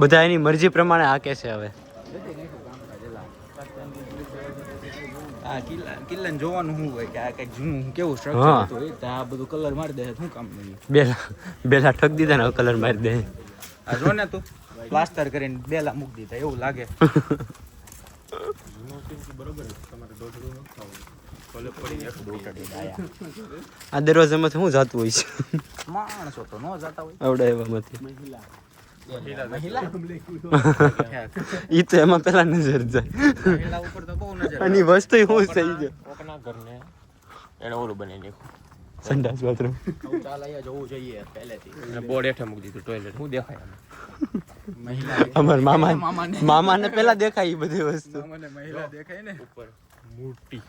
બધા એની મરજી પ્રમાણે હાકે છે હવે. આ કિલ્લા કિલ્લાને જોવાનું શું હોય કે આ કંઈક જૂનું કેવું હા. સ્ટ્રક્ચર હતું એ? તો આ બધું કલર મારી દે શું કામ નહીં. બેલા ઠક દીધા ને કલર મારી દે. આ જો ને તું પ્લાસ્ટર કરીને બેલા મૂકી દીધા એવું લાગે. આ દરવાજામાંથી શું જાતું હોય છે? માણસો તો ન જતા હોય. આવડે એવામાંથી. ઈ તો એમાં પેલા નજર જાય મહિલા ઉપર તો બહુ નજર આની વસ્તુ શું થઈ છે ઘરને એને ઓલું બનાવી નાખ્યું સંડાસ બાથરૂમ શૌચાલય જોવું જોઈએ પહેલેથી અને બોર્ડ હેઠળ મૂકી દીધું ટોયલેટ હું દેખાય અમાર મામા મામાને. મામાને પેલા દેખાય એ બધી વસ્તુ. મહિલા દેખાય ને. ઉપર મૂર્તિ.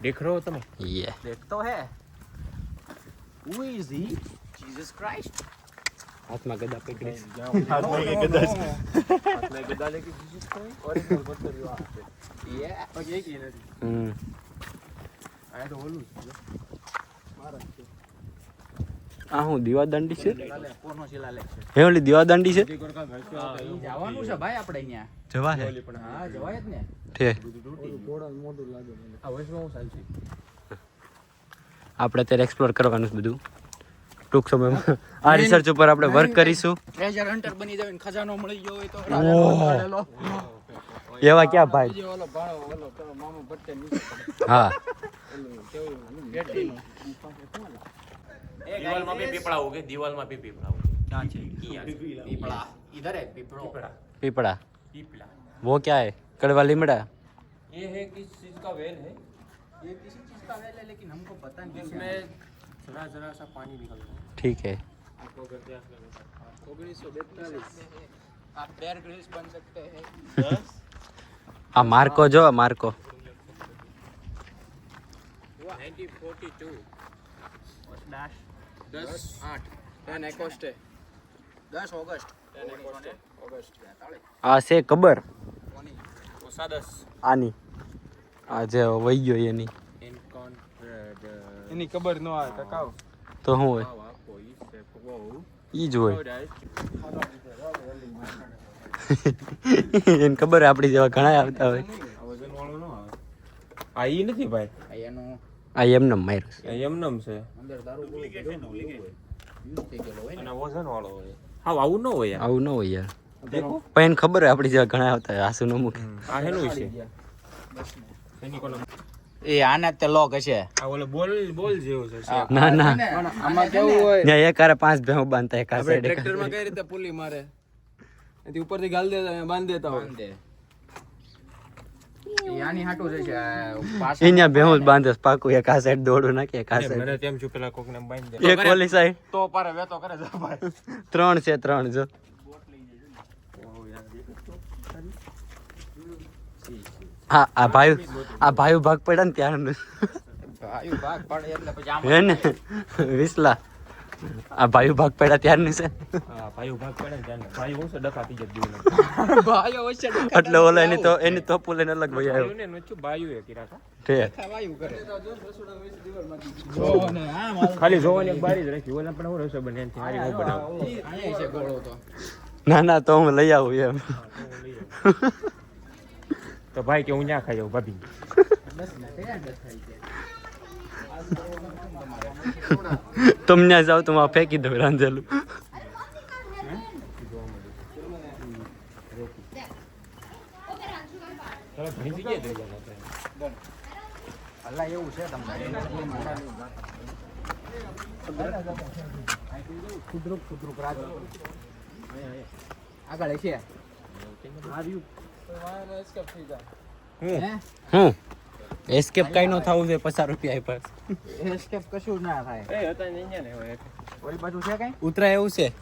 દેખ રહો તમે. યે દેખતો હે. Who is he Jesus Christ. હાથમાં ગદા પકડી. નથી હમ. આ હું દીવાદાંડી છે? કોનો શિલાલેખ છે? હે ઓલી દીવાદાંડી છે? જવાનું છે ભાઈ આપણે અહીંયા. જવા હે. હા, જવાય જ ને. ઠે. આ વૈષ્ણવ હું છે. આપણે અત્યારે એક્સપ્લોર કરવાનું છે બધું. ટૂંક સમયમાં આ રિસર્ચ ઉપર આપણે વર્ક કરીશું Treasure hunter બની જાવ ને ખજાનો મળી ગયો હોય તો ઓહ. રાજાનો કાઢેલો. એવા ક્યાં ભાઈ બીજો ઓલો ભાણો, ઓલો પેલો મામો ભટ્ટે નીચે હા ઓલું કેવું ઓલું બેટરીનું. દિવાલમાં બી પીપળા ઉગે દિવાલમાં બી પીપળા ઉગે ક્યાં છે? ઈ આ છે. પીપળા. इधर है पीपड़ो. पीपड़ा પીપળા पीपला वो क्या है कड़वा लिमड़ा ये है किस चीज का वेल है ये किसी चीज का वेल है लेकिन हमको पता नहीं इसमें जरा जरा सा पानी निकलता है ठीक है आपको करते हैं उन्नीस सौ बैतालीस आप बेयर ग्रिल्स बन सकते हैं આ માર્કો જો માર્કો 1942 ડેશ દસ આઠ ટેન એકોસ્ટે દસ ઓગસ્ટ ઓગસ્ટ બેતાળીસ આ છે કબર કોની Posadas આની આ જે વહી ગયો એની in Conrad એની ખબર ન આવે ટકાવ તો શું હોય? ઈ જ હોય. એને ખબર આપણી જેવા ઘણા આવતા હોય. આ વજન વાળો ન આવે. આ ઈ નથી ભાઈ? આ એમને માર્યું આ એમનેમ છે? અંદર દારૂ વજન વાળો હોય હા આવું ન હોય આવું ન હોય યાર. પણ એને ખબર આપણી જેવા ઘણા આવતા હોય. આસુ ન મૂકે. આ હેનું છે? એ આના તે લોક હશે. આ ઓલો બોલ બોલ જેવો છે ના ના. આમાં કેવું હોય? ત્યાં એક હારે પાંચ ભેંસ બાંધતા એક આ ટ્રેક્ટરમાં કઈ રીતે પુલી મારે? એથી ઉપરથી ગાલ દેતા બાંધ દેતા હોય. બાંધે. એ આની હાટું જ હશે આ પાછળ અહીંયા ભેહું જ બાંધે. પાકું એક આ સાઈડ દોડું નાખે એક આ મને તેમ છું પેલા કોકને બાંધી દે. એક ઓલી સાઈડ. તો પારે વેતો કરે છે ભાઈ. ત્રણ છે ત્રણ જો. હા આ ભાઈ આ ભાઈ ભાગ પડ્યા ને ત્યારનું ભાઈ ભાગ પડે એટલે પછી આમ હે ને? વિસલા. આ ભાઈ ભાગ પડ્યા ત્યારની છે. ભાઈ ભાગ પડે ને ત્યાં ભાઈ હું છે ડખા પી જતી ભાઈ અવશ્ય એટલે ઓલો એની તો એની તોપુ લઈને અલગ ભાઈ આવ્યો. ને નચું બાયું એ કિરા છે વાયુ કરે. જો ને આમ હાલ. ખાલી જોવાની એક બારી જ રાખી. ઓલા પણ હું રસો બને એનથી હારી હું બનાવું. અહીંયા છે ગોળો તો. ના ના તો હું લઈ આવું એમ. તો ભાઈ કે હું ના ખાઈ જાઉં ભાભી. તમને જાવ તો ફેંકી દઉં રાંધેલું. અલ્લા એવું છે તમને કુદરુક કુદરુક રાજ આગળ છે હે હું એસ્કેપ કઈ નો થવું છે પચાસ રૂપિયા એસ્કેપ કશું ના થાય એ હતા ને ને હવે ઓલી બાજુ છે કઈ ઉતરાય એવું છે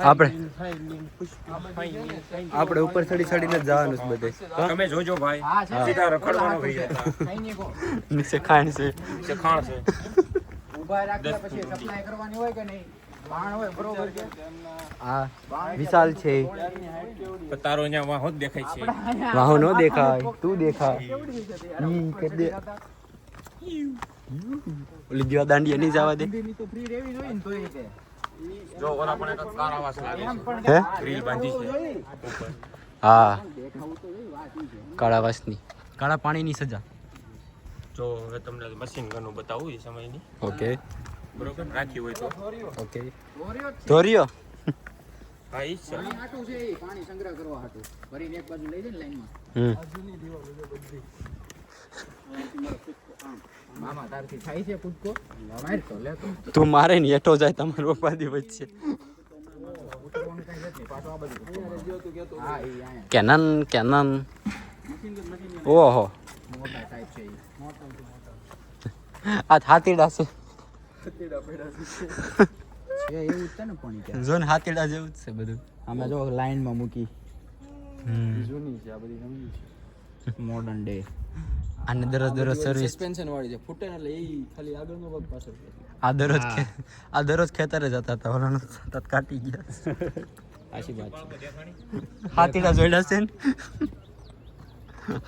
આપણે આપણે ઉપર ચડી ચડીને જ જવાનું છે બધે તમે જોજો ભાઈ સીધા રખડવાનો થઈ જતા કઈ નહીં કો નીચે ખાણ છે છે ખાણ છે ઊભા રાખ્યા પછી સપ્લાય કરવાની હોય કે નહીં બાણ હોય બરોબર છે? આ વિશાલ છે. તારો અહીંયા વાહો જ દેખાય છે. વાહો નો દેખાય તું દેખાય. ઈ કરી દે. ઓલી દીવા દાંડિયા નહીં જવા દે. તો free રહેવી જોઈએ ને તોય કે. જો ઓલા પણ એક કારાવાસ લાગે ગ્રીલ બાંધી છે. ઉપર. હા. તો. કાળા વાસની. કાળા પાણીની સજા. જો હવે તમને મશીન ગનનું બતાવું એ સમયની. ઓકે. બરોબર? રાખી હોય તો. ઓકે. ધોરિયો? છે. તું મારે ને હેઠો જાય તમારો ઉપાધિ વચ્ચે. કેનન કેનન. ઓહો. આ હાથી ડાસે છે. એવું છે ને પણ ઈ ત્યાં. જો ને હાથીડા જેવું જ છે બધું. આમાં જો લાઈનમાં મૂકી. હમ. જૂની છે આ બધી નવી છે. મોડર્ન ડે અને દરરોજ દરરોજ સર્વિસ સસ્પેન્શન વાળી છે ફૂટે એટલે એ ખાલી આગળનો ભાગ પાછળ આ દરરોજ આ દરરોજ ખેતરે જતા હતા ઓલાનો સતત કાટી ગયા આશી વાત છે. હાથીડા જોઈડા છે ને?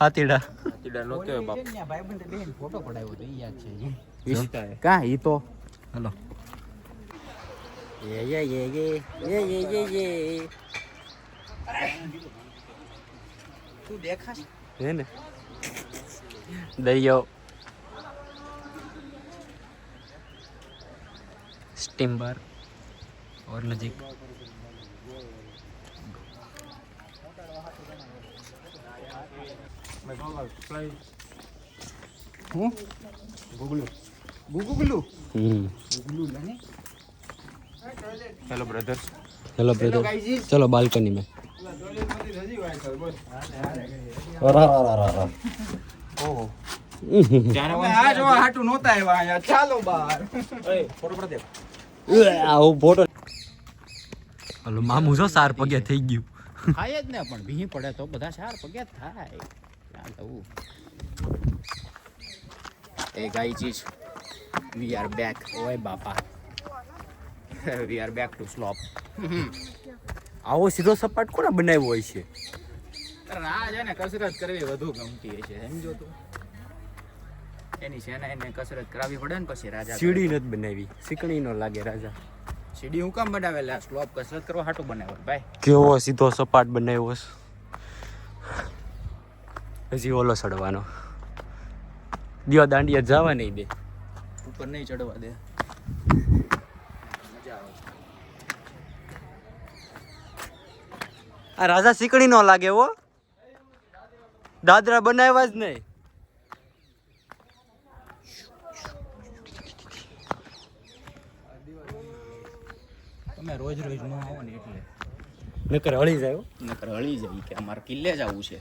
હાથીડા. તીડા નો કે બાપ. ભાઈબંધ બેન ફોટો પડાવ્યો તો ઈ યાદ છે કા ઈ તો હલો. યે યે યે યે યે યે યે યે તું દેખાશ? હે ને? દઈયો સ્ટીમ ઓર और નજીક હું ગુગલું ગુગુગલુ? હમ. ગુગુગલુ લને. હેલો બ્રધર્સ હેલો બ્રધર ચલો બાલ્કની મે. ઓહો. મામું જો સાર પગે થઈ ગયું. થાય જ ને પણ ભીહી પડે તો બધા સાર પગે થાય. એ ગાય ચીજ. વી આર બેક ઓય બાપા. We are back to slope આવો સીધો સપાટ કોને બનાવ્યો હોય છે? આ છે ને કસરત કરવી વધુ ગમતી છે સમજો તું. એની સેના એને કસરત કરાવવી પડે ને પછી રાજા સીડી નથી બનાવી. સીકણી નો લાગે રાજા. સીડી હું કામ બનાવેલા સ્લોપ કસરત કરવા હાટું બનાવ્યો ભાઈ. કેવો સીધો સપાટ બનાવ્યો હજી ઓલો ચડવાનો દિયો દાંડિયા જવા નહીં દે. ઉપર નહીં ચડવા દે. આ રાજા સીકણી નો લાગે હો. દાદરા બનાવ્યા જ નહીં. તમે રોજ રોજ ન આવો ને એટલે. નકર હળી જાય નકર હળી જાય કે અમારે કિલ્લે જવું છે.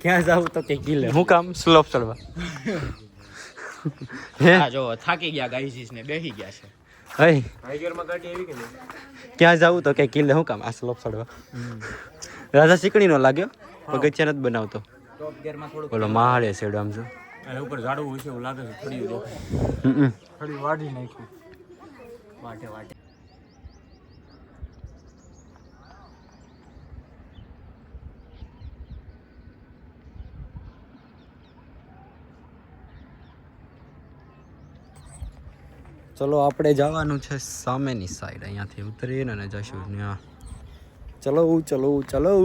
ક્યાં જવું તો કે કિલ્લે. હું કામ સ્લોપ ચડવા. હે? આ જો થાકી ગયા ગાઈજીસ ને બેસી ગયા છે. હઈ. હાઈગરમાં ગાડી આવી કે નહીં? ક્યાં જાવું તો કે કિલ્લે હું કામ? આ સ્લોપ ચડવા રાજા સિકણી નો લાગ્યો? પગથિયા નથી બનાવતો. ટોપ ગિયરમાં થોડુંક બોલો માળે છે આમ જો. ઉપર ઝાડવું છે એવું લાગે છે થોડી થોડી વાડી નાખી વાટે વાટે ચલો આપણે જવાનું છે સામેની સાઈડ અહીંયાથી ઉતરીને અને જશું ત્યાં ચલો ચલો ચલો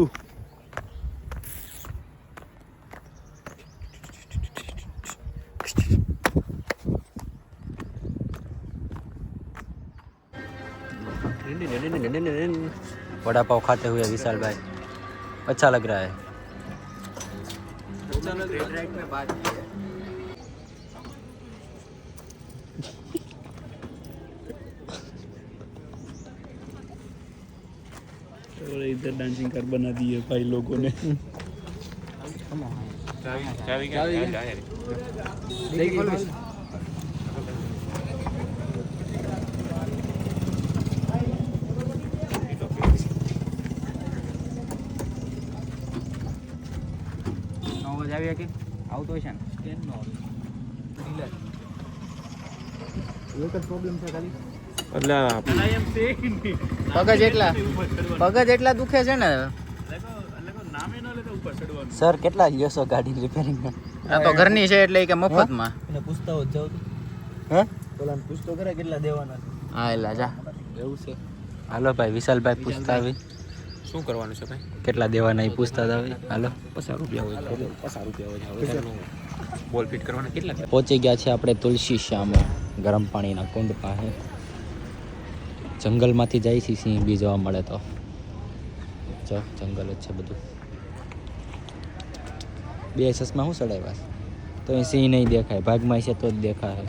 वड़ा पाव खाते हुए विशाल भाई अच्छा लग रहा है बेटर डांसिंग कर बना दी है भाई लोगों ने આવતો છે ને સ્કેન નો પ્રોબ્લેમ છે ખાલી એટલે આઈ એમ સેઇંગ પગ જ એટલા પગ જ એટલા દુખે છે ને? સર કેટલા લ્યો છો ગાડી રિપેરિંગ આ તો ઘરની છે એટલે કે મફતમાં. પૂછતા હોત જાવ હે? પેલા પૂછતો કરે કેટલા દેવાના હા એલા જા. એવું છે. હાલો ભાઈ વિશાલભાઈ પૂછતા આવી શું કરવાનું છે ભાઈ? કેટલા દેવાના એ પૂછતા આવી હાલો. પચાસ રૂપિયા હોય પચાસ રૂપિયા હોય બોલ ફિટ કરવાના કેટલા? પહોંચી ગયા છે આપણે તુલસી શ્યામ ગરમ પાણીના કુંડ પાસે. જંગલમાંથી જાય છે સિંહ બી જોવા મળે તો. જો જંગલ જ છે બધું. બે ચશ્મા શું ચડાવ્યા તો એ સિંહ નહીં દેખાય ભાગમાં છે તો જ દેખાય.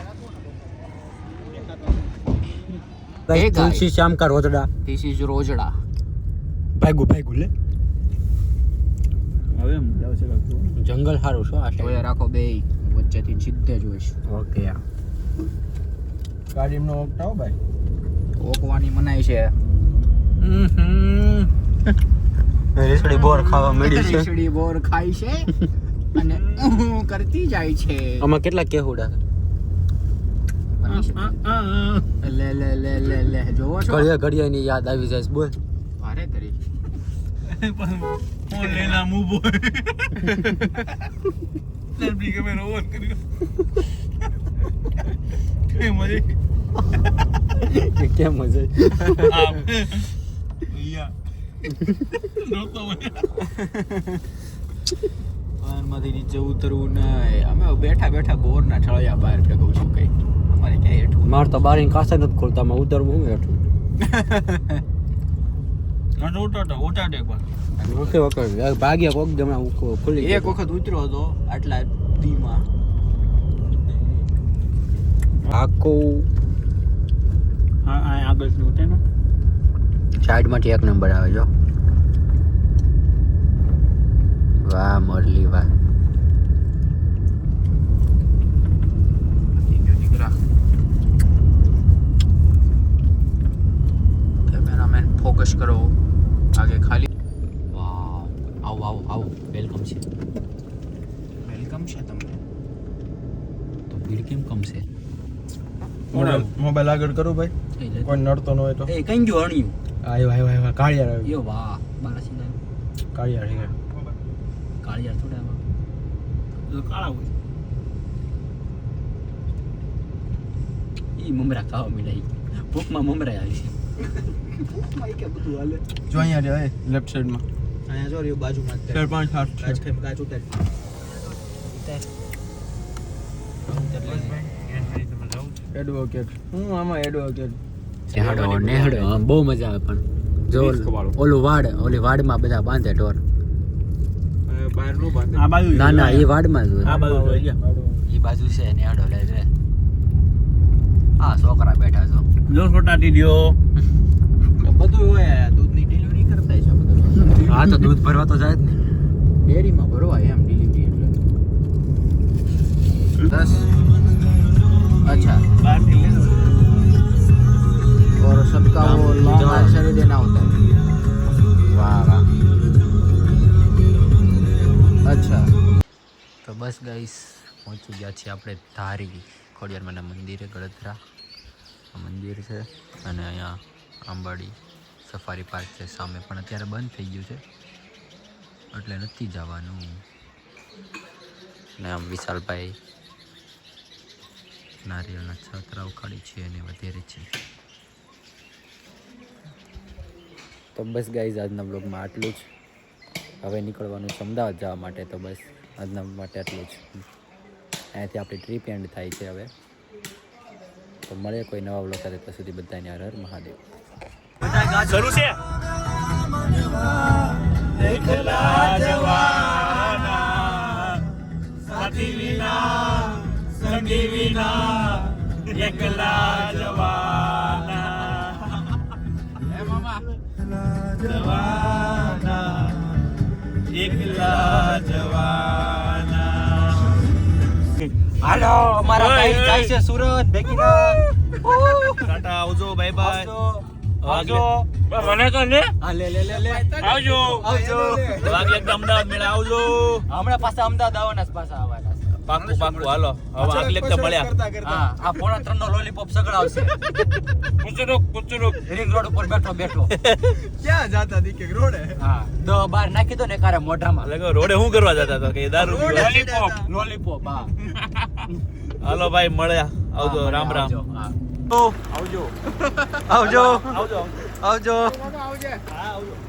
તુલસી શ્યામ કા રોજડા? This is રોજડા. ભાગું ભાગું લે. હવે જંગલ સારું છે આ જોયા રાખો બે વચ્ચેથી સીધે જોઈશ. ઓકે યાર ગાડીનો ભાઈ? ઓકવાની મનાઈ છે. રીસડી બોર ખાવા મળી છે. રીસડી બોર ખાય છે અને કરતી જાય છે. આમાં કેટલા કેહુડા? લે લે લે લે લે જોવો છો? ઘડિયા ઘડિયા ની યાદ આવી જાય બોલ. ભારે કરી. ફોન લઈને આમ ઊભો. સેલ્ફી કેમેરા ઓન કર્યો કે મજે કેમ મજા આમ યા નહોતો મને માંથી નીચે ઉતરવું નહીં અમે બેઠા બેઠા બોર ના ઠળિયા બહાર ભેગું છું કઈ અમારે ક્યાંય હેઠું મારે તો બારી કાંસે નથી ખોલતા અમે ઉતરવું હું હેઠું આનો ઉટાટો પણ ઓકે ઓકે ભાગ્યા કોક જમણા ખુલ્લી ખુલી એક વખત ઉતર્યો હતો આટલા દીમાં આખો હા આ આગળ ઉઠે ને. સાઈડ એક નંબર આવે જો. વાહ મોરલી વાહ. ફોકસ કરો આગે ખાલી વાહ આવો આવો આવો વેલકમ છે વેલકમ છે તમને તો ભીડ કેમ કમ છે મોબાઈલ આગળ કરું ભાઈ. કોઈ નડતો ન હોય તો. એ કઈ ગયો અણ્યું. આયો આયો આયો કાળિયાર આવ્યો. યો વાહ બાલાસિંહ કાળિયાર છે. કાળિયાર થોડા આમાં કાળા હોય. ઈ મમરા ખાવા મળ્યા. ભૂખમાં મમરા આવી. છે જો અહીંયા રે લેફ્ટ સાઈડમાં અહીંયા જો રહ્યું બાજુમાં ચાર પાંચ હાથ કાચ ખાઈ કાચ ઉતાર. એડવોકેટ હું આમાં એડવોકેટ નેહડો નેહડો બહુ મજા આવે પણ. જો ઓલું વાડ ઓલી વાડમાં બધા બાંધે ઢોર. બહારનું બાંધે. આ બાજુ ના ના એ વાડમાં જ આ બાજુ એ બાજુ છે નેહડો લે છે. હા છોકરા બેઠા છો. જો છોટા ટીડીઓ. બધું હોય દૂધની ડિલિવરી કરતા છે બધું. હા તો દૂધ ભરવા તો જાય જ ને. ડેરીમાં ભરવા એમ ડિલિવરી એટલે. દસ अच्छा બહાર થી લે और सबका वो लॉन्ग आंसर ही देना होता है વાહ વાહ अच्छा તો બસ ગાઈસ પહોંચી ગયા છીએ આપણે ધારી ખોડિયારમાંના મંદિરે ગળતરા આ મંદિર છે અને અહીંયા આંબાડી સફારી પાર્ક છે સામે પણ અત્યારે બંધ થઈ ગયું છે એટલે નથી જવાનું ને આમ વિશાલભાઈ નારિયેળના છાતરા ઉખાડી છે અને વધારે છે. તો બસ ગાઈઝ આજના બ્લોગમાં આટલું જ. હવે નીકળવાનું છે અમદાવાદ જવા માટે તો બસ આજના માટે આટલું જ. અહીંયાથી આપણી ટ્રીપ એન્ડ થાય છે હવે. તો મળે કોઈ નવા બ્લોગ સાથે ત્યાં સુધી બધાને હર હર મહાદેવ. શરૂ છે. એકલા જવાના સાથી વિના સંગી વિના એકલા જવાના. જવાના એકલા જવાના. હાલો અમારા ભાઈ. જાય છે સુરત ભેગીના. ટાટા આવજો બાય બાય આવજો. મને તો ને? હા લે લે લે લે. આવજો. આવજો. વાગે અમદાવાદ મેળા આવજો. હમણાં પાછા અમદાવાદ આવવાના જ પાછા છે. પાકું પાકું હાલો. હવે આગલે વખતે મળ્યા. આ પોણા ત્રણ નો લોલીપોપ સગડાવશે. કુચડુક કુચડુક રિંગ રોડ ઉપર બેઠો બેઠો. ક્યાં જાતા દીકે રોડે? હા તો બાર નાખી દો ને કારે મોઢામાં. લગો રોડે હું કરવા જતા તો કે દારૂ લોલીપોપ લોલીપોપ હા. હાલો ભાઈ મળ્યા. આવજો રામ રામ. આવજો આવજો આવજો. આવજો. આવજો. આવજો. હા આવજો.